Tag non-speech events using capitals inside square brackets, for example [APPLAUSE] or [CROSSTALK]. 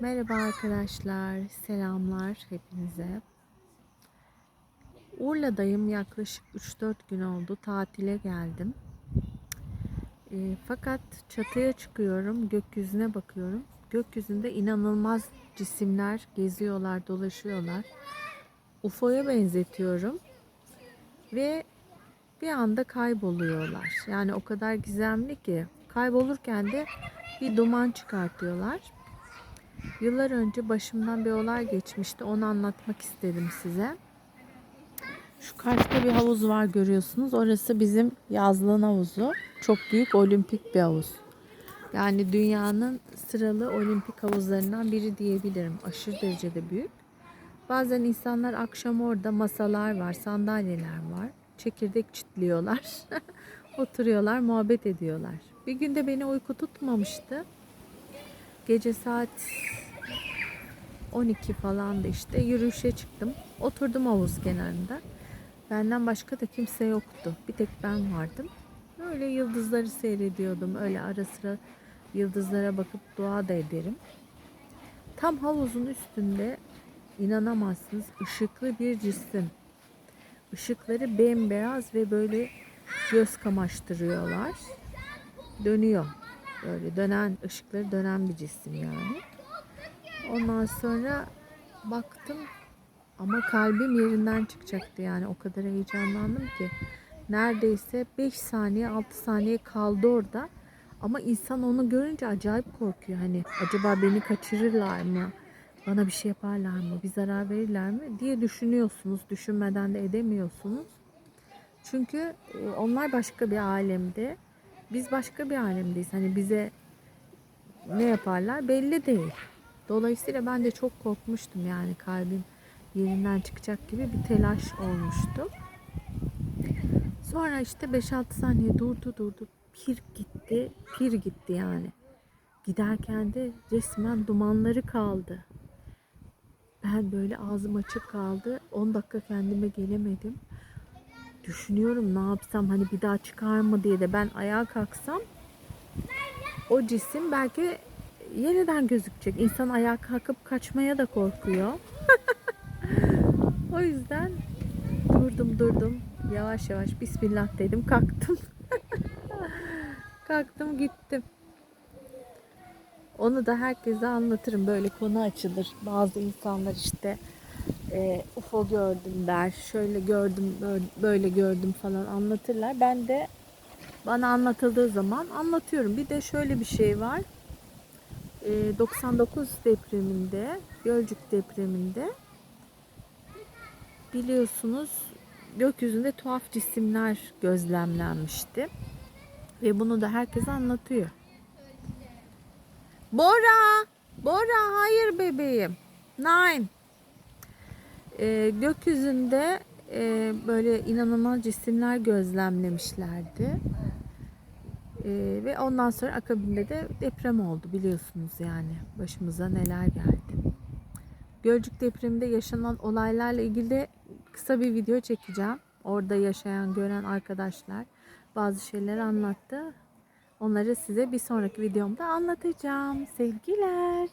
Merhaba arkadaşlar, selamlar hepinize. Urla'dayım yaklaşık 3-4 gün oldu. Tatile geldim. E, fakat çatıya çıkıyorum, gökyüzüne bakıyorum. Gökyüzünde inanılmaz cisimler geziyorlar, dolaşıyorlar. UFO'ya benzetiyorum. Ve bir anda kayboluyorlar. Yani o kadar gizemli ki kaybolurken de bir duman çıkartıyorlar. Yıllar önce başımdan bir olay geçmişti. Onu anlatmak istedim size. Şu karşıda bir havuz var görüyorsunuz. Orası bizim yazlığın havuzu. Çok büyük olimpik bir havuz. Yani dünyanın sıralı olimpik havuzlarından biri diyebilirim. Aşırı derecede büyük. Bazen insanlar akşam orada masalar var, sandalyeler var. Çekirdek çitliyorlar. [LAUGHS] Oturuyorlar, muhabbet ediyorlar. Bir günde beni uyku tutmamıştı. Gece saat 12 falan da işte yürüyüşe çıktım. Oturdum havuz kenarında. Benden başka da kimse yoktu. Bir tek ben vardım. Böyle yıldızları seyrediyordum. Öyle ara sıra yıldızlara bakıp dua da ederim. Tam havuzun üstünde inanamazsınız ışıklı bir cisim. Işıkları bembeyaz ve böyle göz kamaştırıyorlar. Dönüyor. Böyle dönen, ışıkları dönen bir cisim yani. Ondan sonra baktım ama kalbim yerinden çıkacaktı yani o kadar heyecanlandım ki. Neredeyse 5 saniye 6 saniye kaldı orada. Ama insan onu görünce acayip korkuyor. Hani acaba beni kaçırırlar mı? Bana bir şey yaparlar mı? Bir zarar verirler mi? diye düşünüyorsunuz. Düşünmeden de edemiyorsunuz. Çünkü e, onlar başka bir alemde. Biz başka bir alemdeyiz. Hani bize ne yaparlar belli değil. Dolayısıyla ben de çok korkmuştum yani kalbim yerinden çıkacak gibi bir telaş olmuştu. Sonra işte 5-6 saniye durdu durdu. Pir gitti, pir gitti yani. Giderken de resmen dumanları kaldı. Ben böyle ağzım açık kaldı. 10 dakika kendime gelemedim. Düşünüyorum ne yapsam hani bir daha çıkar mı diye de ben ayağa kalksam o cisim belki yeniden gözükecek. İnsan ayağa kalkıp kaçmaya da korkuyor. [LAUGHS] o yüzden durdum durdum. Yavaş yavaş bismillah dedim kalktım. [LAUGHS] kalktım gittim. Onu da herkese anlatırım. Böyle konu açılır. Bazı insanlar işte e, UFO gördüm der. Şöyle gördüm, böyle, gördüm falan anlatırlar. Ben de bana anlatıldığı zaman anlatıyorum. Bir de şöyle bir şey var. E, 99 depreminde, Gölcük depreminde biliyorsunuz gökyüzünde tuhaf cisimler gözlemlenmişti. Ve bunu da herkese anlatıyor. Bora! Bora hayır bebeğim. Nine. Ee, gökyüzünde e, böyle inanılmaz cisimler gözlemlemişlerdi. Ee, ve ondan sonra akabinde de deprem oldu biliyorsunuz yani. Başımıza neler geldi. Gölcük depreminde yaşanan olaylarla ilgili de kısa bir video çekeceğim. Orada yaşayan, gören arkadaşlar bazı şeyler anlattı. Onları size bir sonraki videomda anlatacağım. Sevgiler.